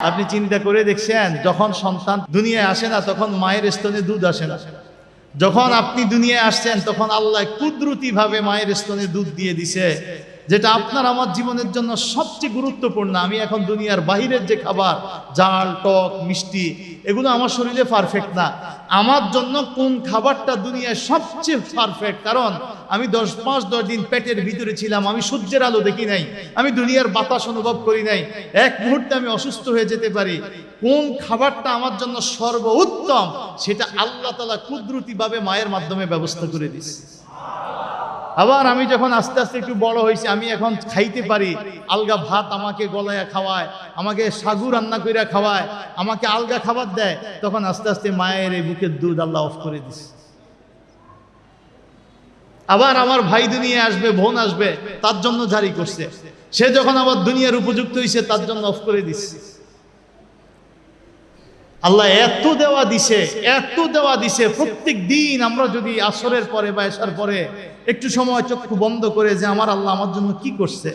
আপনি চিন্তা করে দেখছেন, যখন সন্তান দুনিয়ায় আসে না, তখন মায়ের স্তনে দুধ আসে না। যখন আপনি দুনিয়ায় আসছেন, তখন আল্লাহ কুদরতি ভাবে মায়ের স্তনে দুধ দিয়ে দিছে, যেটা আপনার আমার জীবনের জন্য সবচেয়ে গুরুত্বপূর্ণ। আমি এখন দুনিয়ার বাহিরের যে খাবার, জাল, টক, মিষ্টি এগুলো আমার শরীরে পারফেক্ট না। আমার জন্য কোন খাবারটা দুনিয়ায় সবচেয়ে পারফেক্ট কারণ আমি দশ, পাঁচ, দশ দিন পেটের ভিতরে ছিলাম, আমি সূর্যের আলো দেখি নাই, আমি দুনিয়ার বাতাস অনুভব করি নাই। এক মুহূর্তে আমি অসুস্থ হয়ে যেতে পারি। কোন খাবারটা আমার জন্য সর্বোত্তম, সেটা আল্লাহ তালা কুদরতি ভাবে মায়ের মাধ্যমে ব্যবস্থা করে দিচ্ছে আবার আমি যখন আস্তে আস্তে একটু বড় হয়েছি, আমি এখন খাইতে পারি। আলগা ভাত আমাকে গলায় খাওয়ায়, আমাকে সাগু রান্না কইরা খাওয়ায়, আমাকে আলগা খাবার দেয়, তখন আস্তে আস্তে মায়ের এই বুকের দুধ আল্লাহ অফ করে দিছে। আবার আমার ভাই দুনিয়া আসবে, বোন আসবে, তার জন্য জারি করছে। সে যখন আবার দুনিয়ার উপযুক্ত হয়েছে তার জন্য অফ করে দিচ্ছে আল্লাহ এত দেওয়া দিছে, এত দেওয়া দিছে, প্রত্যেক দিন আমরা যদি আসরের পরে বা এসার পরে একটু সময় চক্ষু বন্ধ করে যে আমার আল্লাহ আমার জন্য কি করছে?